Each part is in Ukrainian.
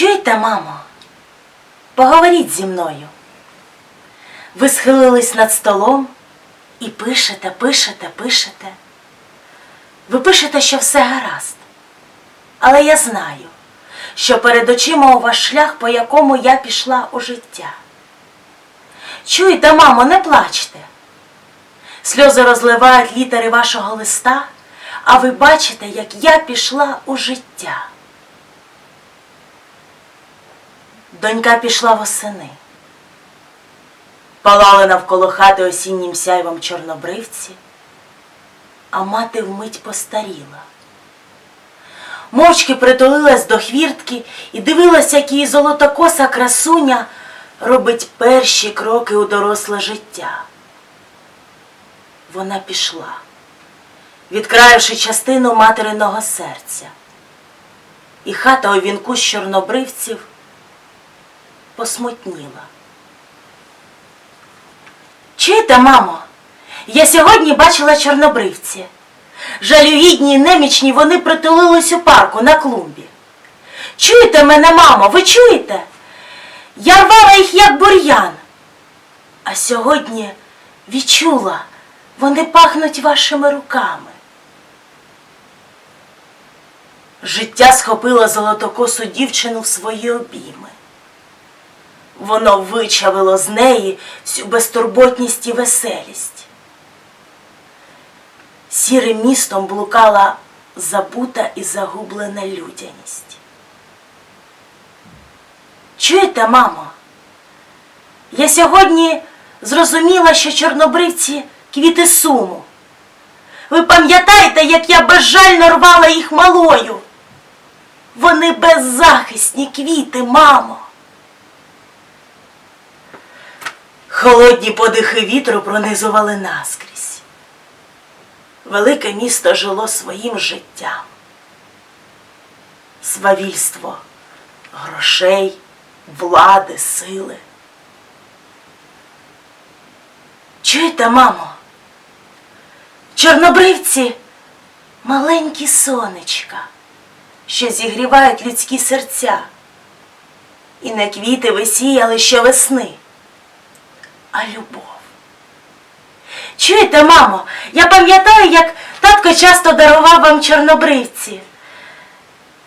Чуєте, мамо? Поговоріть зі мною. Ви схилились над столом і пишете, пишете, пишете. Ви пишете, що все гаразд. Але я знаю, що перед очима у вас шлях, по якому я пішла у життя. Чуєте, мамо, не плачте. Сльози розливають літери вашого листа, а ви бачите, як я пішла у життя. Донька пішла восени. Палали навколо хати осіннім сяйвом чорнобривці, а мати вмить постаріла. Мовчки притулилась до хвіртки і дивилась, як її золотокоса красуня робить перші кроки у доросле життя. Вона пішла, відкраївши частину материного серця. І хата у вінку з чорнобривців посмутніла. Чуєте, мамо? Я сьогодні бачила чорнобривці. Жалюгідні й немічні вони притулились у парку на клумбі. Чуєте мене, мамо, ви чуєте? Я рвала їх як бур'ян. А сьогодні відчула, вони пахнуть вашими руками. Життя схопило золотокосу дівчину в свої обійми. Воно вичавило з неї всю безтурботність і веселість. Сірим містом блукала забута і загублена людяність. Чуєте, мамо? Я сьогодні зрозуміла, що чорнобривці квіти суму. Ви пам'ятаєте, як я безжально рвала їх малою? Вони беззахисні квіти, мамо. Холодні подихи вітру пронизували наскрізь. Велике місто жило своїм життям. Свавільство грошей, влади, сили. Чуєте, мамо? Чорнобривці маленькі сонечка, що зігрівають людські серця. І не квіти висіяли ще весни а любов. Чуєте, мамо, я пам'ятаю, як татко часто дарував вам чорнобривці.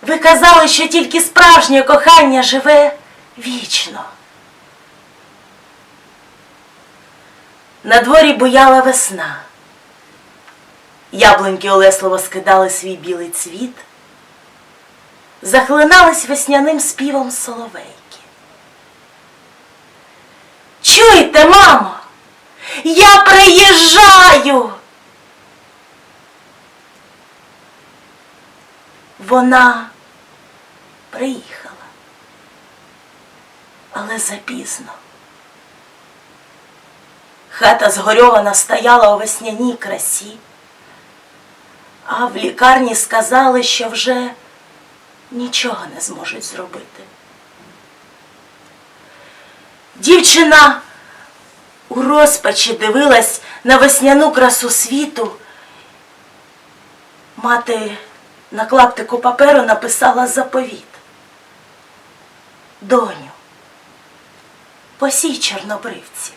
Ви казали, що тільки справжнє кохання живе вічно. На дворі буяла весна. Яблуньки олесливо скидали свій білий цвіт, захлинались весняним співом соловейки. Чуєте, мамо? Я приїжджаю. Вона приїхала, але запізно. Хата згорьована стояла у весняній красі, а в лікарні сказали, що вже нічого не зможуть зробити. Дівчина у розпачі дивилась на весняну красу світу. Мати на клаптику паперу написала заповіт. Доню, посій чорнобривці.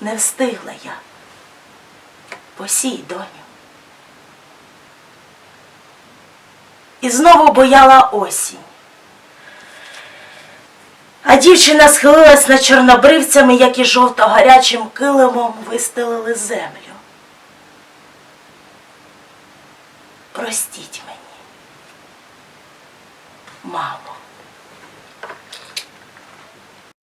Не встигла я. Посій, доню. І знову бояла осінь. А дівчина схилилась над чорнобривцями, які жовто-гарячим килимом вистелили землю. Простіть мені, мамо.